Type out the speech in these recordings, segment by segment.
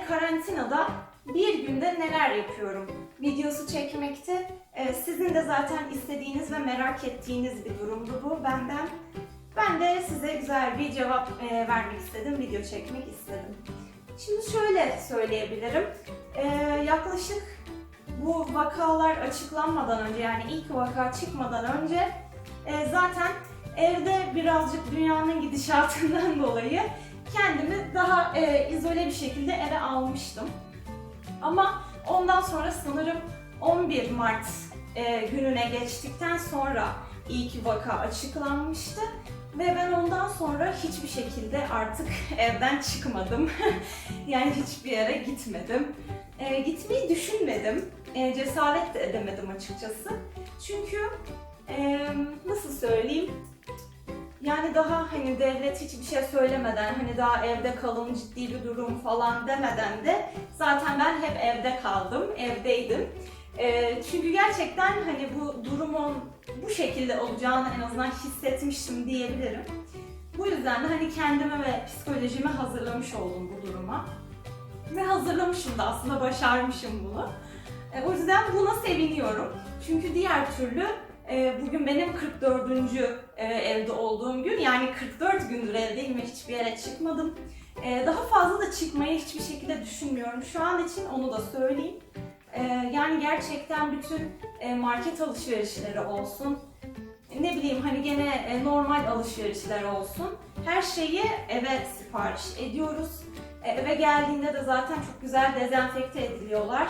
evde karantinada bir günde neler yapıyorum videosu çekmekte. Ee, sizin de zaten istediğiniz ve merak ettiğiniz bir durumdu bu benden. Ben de size güzel bir cevap e, vermek istedim, video çekmek istedim. Şimdi şöyle söyleyebilirim. Ee, yaklaşık bu vakalar açıklanmadan önce yani ilk vaka çıkmadan önce e, zaten evde birazcık dünyanın gidişatından dolayı kendimi daha e, izole bir şekilde eve almıştım. Ama ondan sonra sanırım 11 Mart e, gününe geçtikten sonra ilk vaka açıklanmıştı. Ve ben ondan sonra hiçbir şekilde artık evden çıkmadım. yani hiçbir yere gitmedim. E, gitmeyi düşünmedim. E, cesaret de edemedim açıkçası. Çünkü e, nasıl söyleyeyim? Yani daha hani devlet hiçbir şey söylemeden hani daha evde kalın ciddi bir durum falan demeden de zaten ben hep evde kaldım, evdeydim. Ee, çünkü gerçekten hani bu durumun bu şekilde olacağını en azından hissetmiştim diyebilirim. Bu yüzden de hani kendimi ve psikolojimi hazırlamış oldum bu duruma. Ve hazırlamışım da aslında başarmışım bunu. Ee, o yüzden buna seviniyorum. Çünkü diğer türlü e, bugün benim 44. e, evde olduğum gün. Yani 44 gündür evdeyim ve hiçbir yere çıkmadım. E, daha fazla da çıkmayı hiçbir şekilde düşünmüyorum. Şu an için onu da söyleyeyim. E, yani gerçekten bütün e, market alışverişleri olsun, ne bileyim hani gene e, normal alışverişler olsun. Her şeyi eve sipariş ediyoruz. Eve geldiğinde de zaten çok güzel dezenfekte ediliyorlar.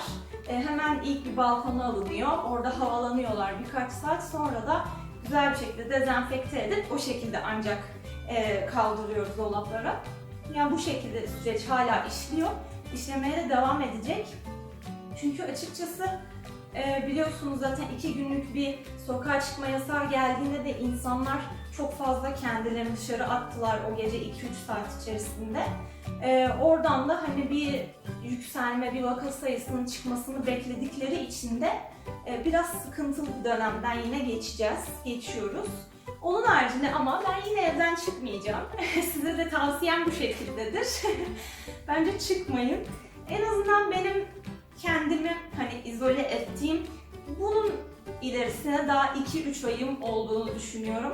E, hemen ilk bir balkona alınıyor. Orada havalanıyorlar birkaç saat. Sonra da güzel bir şekilde dezenfekte edip o şekilde ancak e, kaldırıyoruz dolaplara. Yani bu şekilde süreç hala işliyor. İşlemeye de devam edecek. Çünkü açıkçası e, biliyorsunuz zaten iki günlük bir sokağa çıkma yasağı geldiğinde de insanlar çok fazla kendilerini dışarı attılar o gece 2-3 saat içerisinde. E, oradan da hani bir yükselme, bir vaka sayısının çıkmasını bekledikleri için de e, biraz sıkıntılı bir dönemden yine geçeceğiz, geçiyoruz. Onun haricinde ama ben yine evden çıkmayacağım. Size de tavsiyem bu şekildedir. Bence çıkmayın. En azından benim kendimi hani izole ettiğim bunun ilerisine daha 2-3 ayım olduğunu düşünüyorum.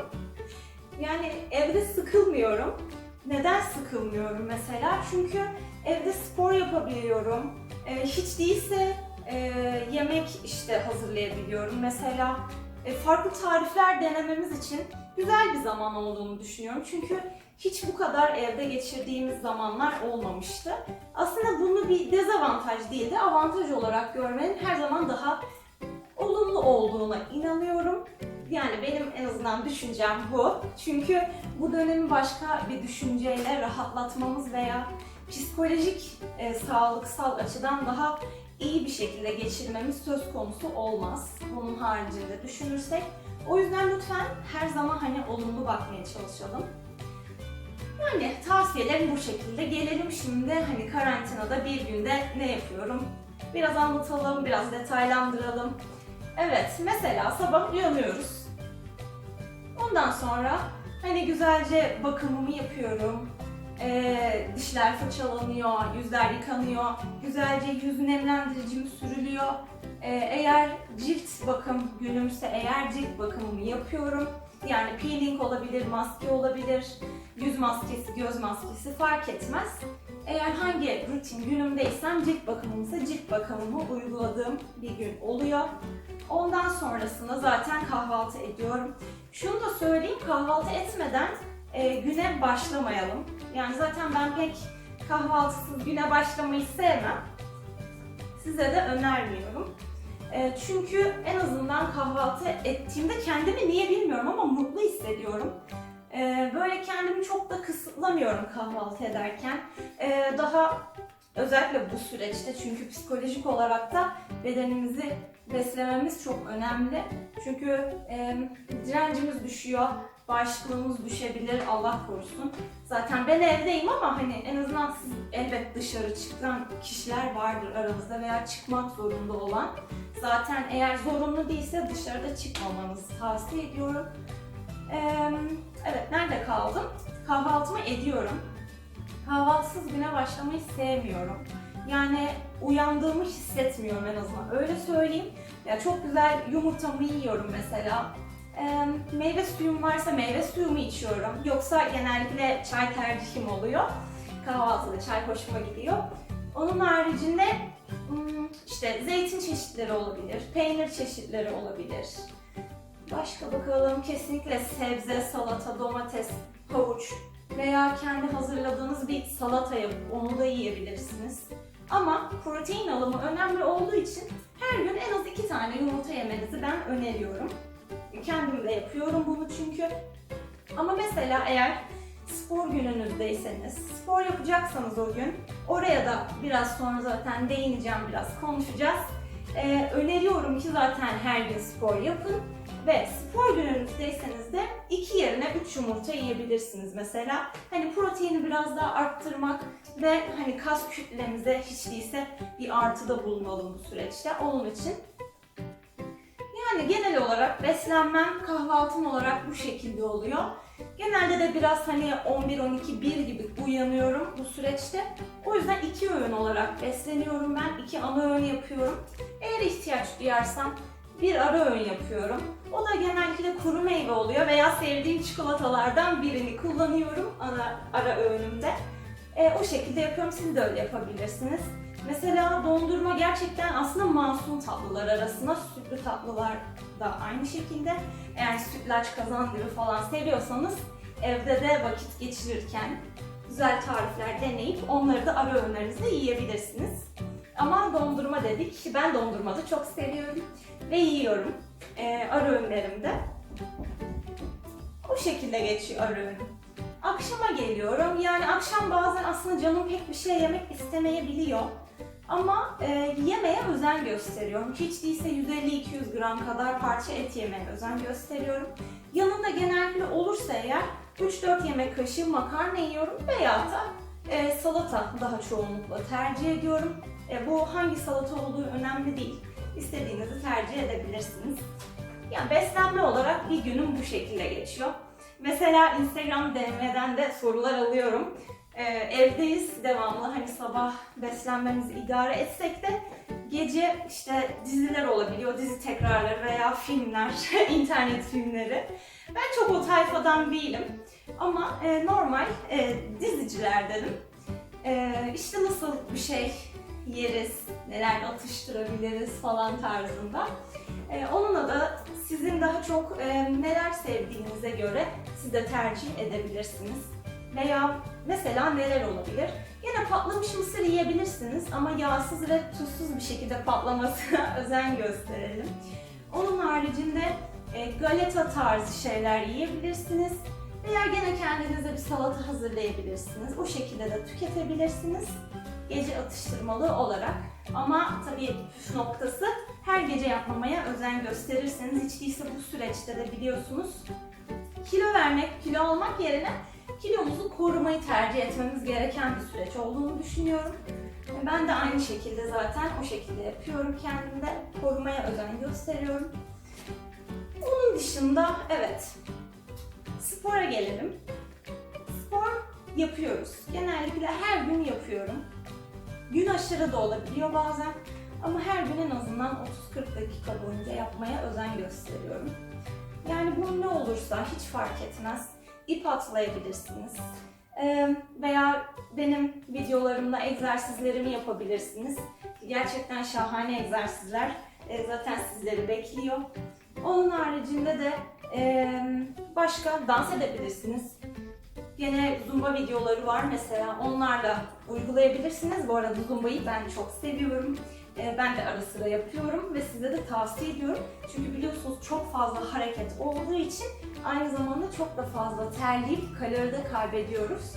Yani evde sıkılmıyorum. Neden sıkılmıyorum mesela? Çünkü evde spor yapabiliyorum. Ee, hiç değilse e, yemek işte hazırlayabiliyorum. Mesela e, farklı tarifler denememiz için güzel bir zaman olduğunu düşünüyorum. Çünkü hiç bu kadar evde geçirdiğimiz zamanlar olmamıştı. Aslında bunu bir dezavantaj değil de avantaj olarak görmenin her zaman daha olumlu olduğuna inanıyorum. Yani benim en azından düşüncem bu. Çünkü bu dönemi başka bir düşünceyle rahatlatmamız veya psikolojik, e, sağlıksal açıdan daha iyi bir şekilde geçirmemiz söz konusu olmaz. Bunun haricinde düşünürsek. O yüzden lütfen her zaman hani olumlu bakmaya çalışalım. Yani tavsiyelerim bu şekilde. Gelelim şimdi hani karantinada bir günde ne yapıyorum? Biraz anlatalım, biraz detaylandıralım. Evet, mesela sabah uyanıyoruz. Ondan sonra hani güzelce bakımımı yapıyorum. Ee, dişler fırçalanıyor, yüzler yıkanıyor, güzelce yüz nemlendiricim sürülüyor. Ee, eğer cilt bakım günümse eğer cilt bakımımı yapıyorum. Yani peeling olabilir, maske olabilir, yüz maskesi, göz maskesi fark etmez. Eğer hangi rutin günümdeysem cilt bakımımsa cilt bakımımı uyguladığım bir gün oluyor. Ondan sonrasında zaten kahvaltı ediyorum. Şunu da söyleyeyim, kahvaltı etmeden e, güne başlamayalım. Yani zaten ben pek kahvaltısız güne başlamayı sevmem. Size de önermiyorum. E, çünkü en azından kahvaltı ettiğimde kendimi niye bilmiyorum ama mutlu hissediyorum. E, böyle kendimi çok da kısıtlamıyorum kahvaltı ederken. E, daha özellikle bu süreçte çünkü psikolojik olarak da bedenimizi beslememiz çok önemli. Çünkü e, direncimiz düşüyor, bağışıklığımız düşebilir Allah korusun. Zaten ben evdeyim ama hani en azından siz elbet dışarı çıkan kişiler vardır aranızda veya çıkmak zorunda olan. Zaten eğer zorunlu değilse dışarıda çıkmamanızı tavsiye ediyorum. Ee, evet nerede kaldım? Kahvaltımı ediyorum. Kahvaltısız güne başlamayı sevmiyorum. Yani uyandığımı hissetmiyorum en azından. Öyle söyleyeyim. Ya çok güzel yumurtamı yiyorum mesela. Ee, meyve suyum varsa meyve suyumu içiyorum. Yoksa genellikle çay tercihim oluyor. Kahvaltıda çay hoşuma gidiyor. Onun haricinde hmm, işte zeytin çeşitleri olabilir, peynir çeşitleri olabilir. Başka bakalım kesinlikle sebze, salata, domates, havuç veya kendi hazırladığınız bir salata onu da yiyebilirsiniz. Ama protein alımı önemli olduğu için her gün en az iki tane yumurta yemenizi ben öneriyorum. Kendim de yapıyorum bunu çünkü. Ama mesela eğer spor gününüzdeyseniz, spor yapacaksanız o gün, oraya da biraz sonra zaten değineceğim, biraz konuşacağız. Ee, öneriyorum ki zaten her gün spor yapın ve spor gününüzdeyseniz de iki yerine üç yumurta yiyebilirsiniz mesela. Hani proteini biraz daha arttırmak ve hani kas kütlemize hiç değilse bir artıda bulunalım bu süreçte. Onun için yani genel olarak beslenmem kahvaltım olarak bu şekilde oluyor. Genelde de biraz hani 11-12 1 gibi uyanıyorum bu süreçte. O yüzden iki öğün olarak besleniyorum ben. iki ana öğün yapıyorum. Eğer ihtiyaç duyarsam bir ara öğün yapıyorum. O da genellikle kuru meyve oluyor veya sevdiğim çikolatalardan birini kullanıyorum ana ara öğünümde. E, o şekilde yapıyorum. Siz de öyle yapabilirsiniz. Mesela dondurma gerçekten aslında masum tatlılar arasında sütlü tatlılar da aynı şekilde. Eğer sütlaç kazandığı falan seviyorsanız evde de vakit geçirirken güzel tarifler deneyip onları da ara öğünlerinizde yiyebilirsiniz. Ama dondurma dedik. Ben dondurma da çok seviyorum ve yiyorum ee, ara öğünlerimde. O şekilde geçiyor ara öğünüm. Akşama geliyorum. Yani akşam bazen aslında canım pek bir şey yemek istemeyebiliyor. Ama e, yemeye özen gösteriyorum. Hiç değilse 150-200 gram kadar parça et yemeye özen gösteriyorum. Yanında genellikle olursa eğer 3-4 yemek kaşığı makarna yiyorum veya da e, salata daha çoğunlukla tercih ediyorum. E, bu hangi salata olduğu önemli değil. İstediğinizi tercih edebilirsiniz. Yani beslenme olarak bir günüm bu şekilde geçiyor. Mesela Instagram DM'den de sorular alıyorum. Ee, evdeyiz devamlı hani sabah beslenmemizi idare etsek de gece işte diziler olabiliyor, dizi tekrarları veya filmler, internet filmleri. Ben çok o tayfadan değilim ama e, normal e, dizicilerdenim. E, işte nasıl bir şey yeriz, neler atıştırabiliriz falan tarzında. E, onunla da sizin daha çok e, neler sevdiğinize göre siz de tercih edebilirsiniz. Veya mesela neler olabilir? Yine patlamış mısır yiyebilirsiniz ama yağsız ve tuzsuz bir şekilde patlamasına özen gösterelim. Onun haricinde e, galeta tarzı şeyler yiyebilirsiniz. Veya gene kendinize bir salata hazırlayabilirsiniz. O şekilde de tüketebilirsiniz. Gece atıştırmalığı olarak. Ama tabii püf noktası her gece yapmamaya özen gösterirseniz hiç değilse bu süreçte de biliyorsunuz kilo vermek, kilo almak yerine kilomuzu korumayı tercih etmemiz gereken bir süreç olduğunu düşünüyorum. Ben de aynı şekilde zaten o şekilde yapıyorum kendimde. Korumaya özen gösteriyorum. Onun dışında evet spora gelelim. Spor yapıyoruz. Genellikle her gün yapıyorum. Gün aşırı da olabiliyor bazen. Ama her gün en azından 30-40 dakika boyunca yapmaya özen gösteriyorum. Yani bu ne olursa hiç fark etmez. İp atlayabilirsiniz. Ee, veya benim videolarımda egzersizlerimi yapabilirsiniz. Gerçekten şahane egzersizler. Ee, zaten sizleri bekliyor. Onun haricinde de e, başka dans edebilirsiniz. Yine zumba videoları var mesela onlarla uygulayabilirsiniz. Bu arada zumbayı ben çok seviyorum. Ee, ben de ara sıra yapıyorum ve size de tavsiye ediyorum. Çünkü biliyorsunuz çok fazla hareket olduğu için aynı zamanda çok da fazla terleyip kalori de kaybediyoruz.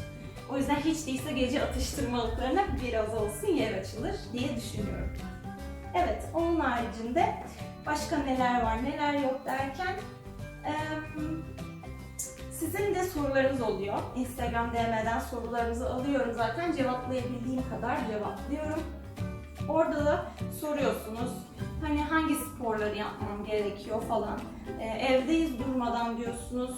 O yüzden hiç değilse gece atıştırmalıklarına biraz olsun yer açılır diye düşünüyorum. Evet, onun haricinde başka neler var, neler yok derken sizin de sorularınız oluyor. Instagram DM'den sorularınızı alıyorum zaten cevaplayabildiğim kadar cevaplıyorum. Orada da soruyorsunuz. Hani hangi sporları yapmam gerekiyor falan. Ee, evdeyiz durmadan diyorsunuz.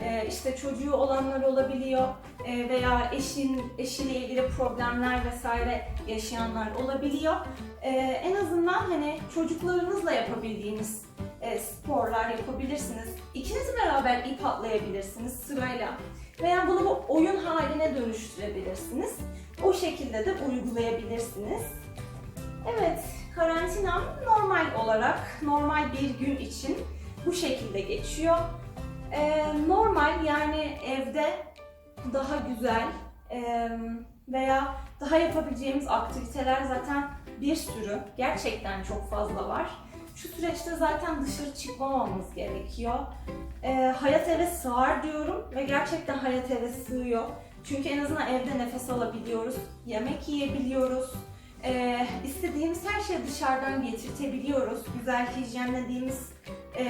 e, işte çocuğu olanlar olabiliyor e, veya eşin eşiyle ilgili problemler vesaire yaşayanlar olabiliyor. E, en azından hani çocuklarınızla yapabildiğiniz e, sporlar yapabilirsiniz. İkiniz beraber ip atlayabilirsiniz sırayla. Veya bunu bu oyun haline dönüştürebilirsiniz. O şekilde de uygulayabilirsiniz. Evet, karantinam normal olarak, normal bir gün için bu şekilde geçiyor. Ee, normal yani evde daha güzel e, veya daha yapabileceğimiz aktiviteler zaten bir sürü, gerçekten çok fazla var. Şu süreçte zaten dışarı çıkmamamız gerekiyor. Ee, hayat eve sığar diyorum ve gerçekten hayat eve sığıyor. Çünkü en azından evde nefes alabiliyoruz, yemek yiyebiliyoruz, ee, istediğimiz her şeyi dışarıdan getirtebiliyoruz. Güzel hijyenlediğimiz e,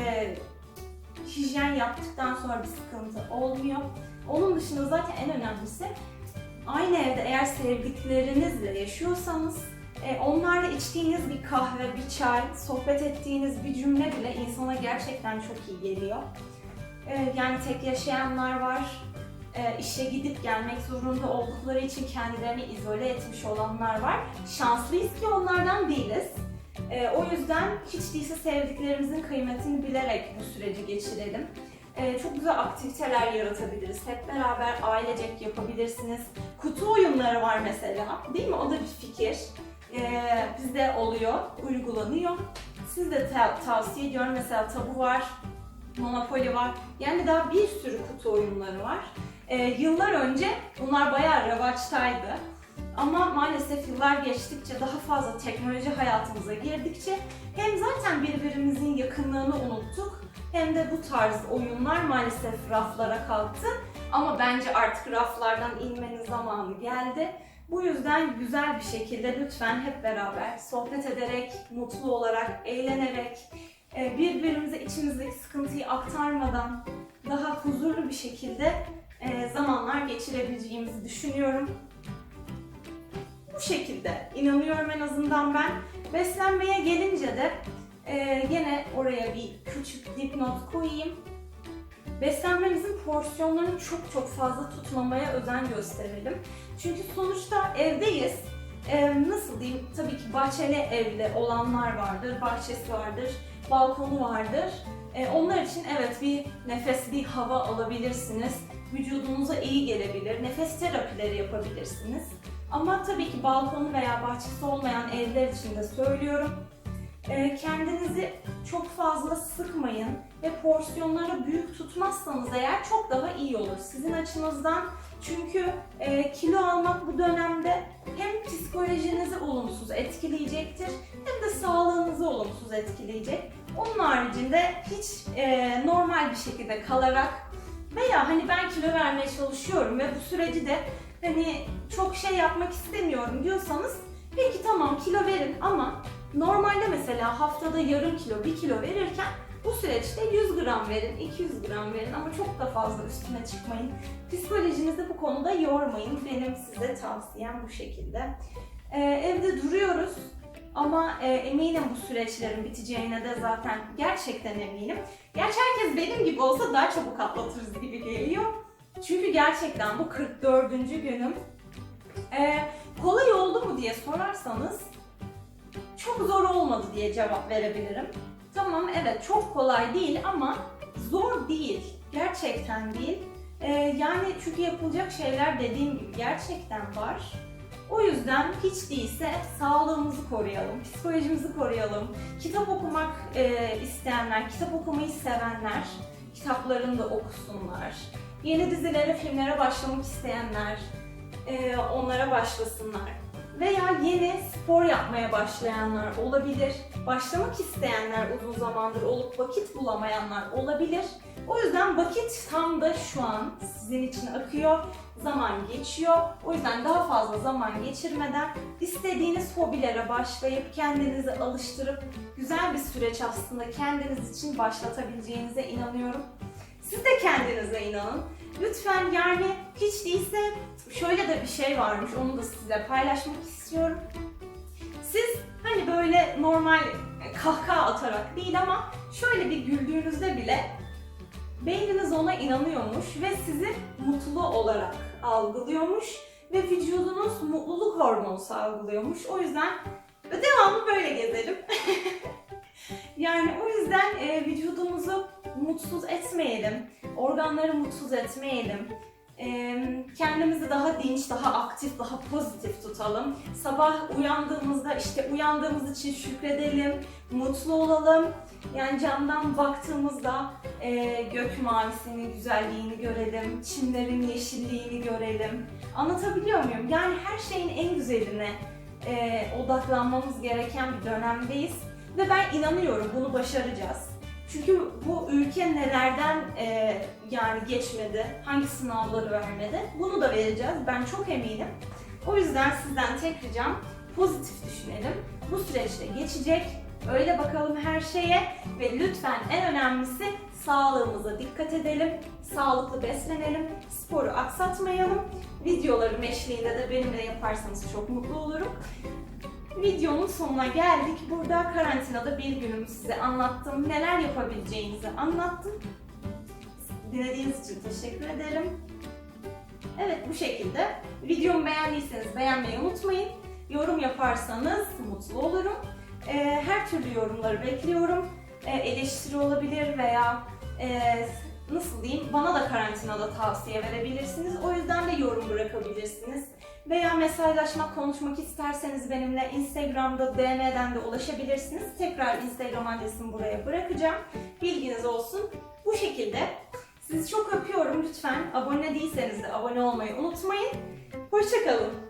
hijyen yaptıktan sonra bir sıkıntı olmuyor. Onun dışında zaten en önemlisi aynı evde eğer sevdiklerinizle yaşıyorsanız e, onlarla içtiğiniz bir kahve, bir çay, sohbet ettiğiniz bir cümle bile insana gerçekten çok iyi geliyor. E, yani tek yaşayanlar var, e, işe gidip gelmek zorunda oldukları için kendilerini izole etmiş olanlar var. Şanslıyız ki onlardan değiliz. O yüzden hiç değilse sevdiklerimizin kıymetini bilerek bu süreci geçirelim. Çok güzel aktiviteler yaratabiliriz. Hep beraber ailecek yapabilirsiniz. Kutu oyunları var mesela. Değil mi? O da bir fikir. E, bizde oluyor, uygulanıyor. Siz de ta- tavsiye ediyorum. Mesela tabu var, Monopoly var. Yani daha bir sürü kutu oyunları var. Ee, yıllar önce bunlar bayağı revaçtaydı. Ama maalesef yıllar geçtikçe daha fazla teknoloji hayatımıza girdikçe hem zaten birbirimizin yakınlığını unuttuk hem de bu tarz oyunlar maalesef raflara kalktı. Ama bence artık raflardan inmenin zamanı geldi. Bu yüzden güzel bir şekilde lütfen hep beraber sohbet ederek, mutlu olarak, eğlenerek, e, birbirimize içimizdeki sıkıntıyı aktarmadan daha huzurlu bir şekilde e, zamanlar geçirebileceğimizi düşünüyorum. Bu şekilde inanıyorum en azından ben. Beslenmeye gelince de e, yine oraya bir küçük dipnot koyayım. Beslenmemizin porsiyonlarını çok çok fazla tutmamaya özen gösterelim. Çünkü sonuçta evdeyiz. E, nasıl diyeyim? Tabii ki bahçeli evde olanlar vardır, bahçesi vardır, balkonu vardır. E, onlar için evet bir nefes, bir hava alabilirsiniz vücudunuza iyi gelebilir. Nefes terapileri yapabilirsiniz. Ama tabii ki balkonu veya bahçesi olmayan evler için de söylüyorum. Ee, Kendinizi çok fazla sıkmayın ve porsiyonları büyük tutmazsanız eğer çok daha iyi olur sizin açınızdan. Çünkü e, kilo almak bu dönemde hem psikolojinizi olumsuz etkileyecektir hem de sağlığınızı olumsuz etkileyecek. Onun haricinde hiç e, normal bir şekilde kalarak veya hani ben kilo vermeye çalışıyorum ve bu süreci de hani çok şey yapmak istemiyorum diyorsanız peki tamam kilo verin ama normalde mesela haftada yarım kilo, bir kilo verirken bu süreçte 100 gram verin, 200 gram verin ama çok da fazla üstüne çıkmayın. Psikolojinizi bu konuda yormayın. Benim size tavsiyem bu şekilde. Ee, evde duruyoruz ama e, eminim bu süreçlerin biteceğine de zaten gerçekten eminim. Gerçi herkes benim gibi olsa daha çabuk atlatırız gibi geliyor. Çünkü gerçekten bu 44. günüm. Ee, kolay oldu mu diye sorarsanız çok zor olmadı diye cevap verebilirim. Tamam evet çok kolay değil ama zor değil. Gerçekten değil. Ee, yani çünkü yapılacak şeyler dediğim gibi gerçekten var. O yüzden hiç değilse sağlığımızı koruyalım, psikolojimizi koruyalım. Kitap okumak e, isteyenler, kitap okumayı sevenler kitaplarını da okusunlar. Yeni dizilere, filmlere başlamak isteyenler e, onlara başlasınlar. Veya yeni spor yapmaya başlayanlar olabilir. Başlamak isteyenler uzun zamandır olup vakit bulamayanlar olabilir. O yüzden vakit tam da şu an sizin için akıyor. Zaman geçiyor. O yüzden daha fazla zaman geçirmeden istediğiniz hobilere başlayıp kendinizi alıştırıp güzel bir süreç aslında kendiniz için başlatabileceğinize inanıyorum. Siz de kendinize inanın. Lütfen yani hiç değilse şöyle de bir şey varmış onu da size paylaşmak istiyorum. Siz hani böyle normal kahkaha atarak değil ama şöyle bir güldüğünüzde bile Beyniniz ona inanıyormuş ve sizi mutlu olarak algılıyormuş ve vücudunuz mutluluk hormonu salgılıyormuş. O yüzden devamlı böyle gezelim. yani o yüzden e, vücudumuzu mutsuz etmeyelim, organları mutsuz etmeyelim. Kendimizi daha dinç, daha aktif, daha pozitif tutalım. Sabah uyandığımızda işte uyandığımız için şükredelim, mutlu olalım. Yani camdan baktığımızda e, gök mavisini, güzelliğini görelim, çimlerin yeşilliğini görelim. Anlatabiliyor muyum? Yani her şeyin en güzeline e, odaklanmamız gereken bir dönemdeyiz. Ve ben inanıyorum bunu başaracağız. Çünkü bu ülke nelerden e, yani geçmedi, hangi sınavları vermedi bunu da vereceğiz. Ben çok eminim. O yüzden sizden tek ricam pozitif düşünelim. Bu süreçte geçecek. Öyle bakalım her şeye ve lütfen en önemlisi sağlığımıza dikkat edelim. Sağlıklı beslenelim. Sporu aksatmayalım. Videolarım eşliğinde de benimle yaparsanız çok mutlu olurum. Videonun sonuna geldik. Burada karantinada bir günümü size anlattım. Neler yapabileceğinizi anlattım. Dinlediğiniz için teşekkür ederim. Evet bu şekilde. Videomu beğendiyseniz beğenmeyi unutmayın. Yorum yaparsanız mutlu olurum. Ee, her türlü yorumları bekliyorum. Ee, eleştiri olabilir veya e, nasıl diyeyim bana da karantinada tavsiye verebilirsiniz. O yüzden de yorum bırakabilirsiniz. Veya mesajlaşmak, konuşmak isterseniz benimle Instagram'da DM'den de ulaşabilirsiniz. Tekrar Instagram adresimi buraya bırakacağım. Bilginiz olsun. Bu şekilde. Sizi çok öpüyorum lütfen. Abone değilseniz de abone olmayı unutmayın. Hoşçakalın.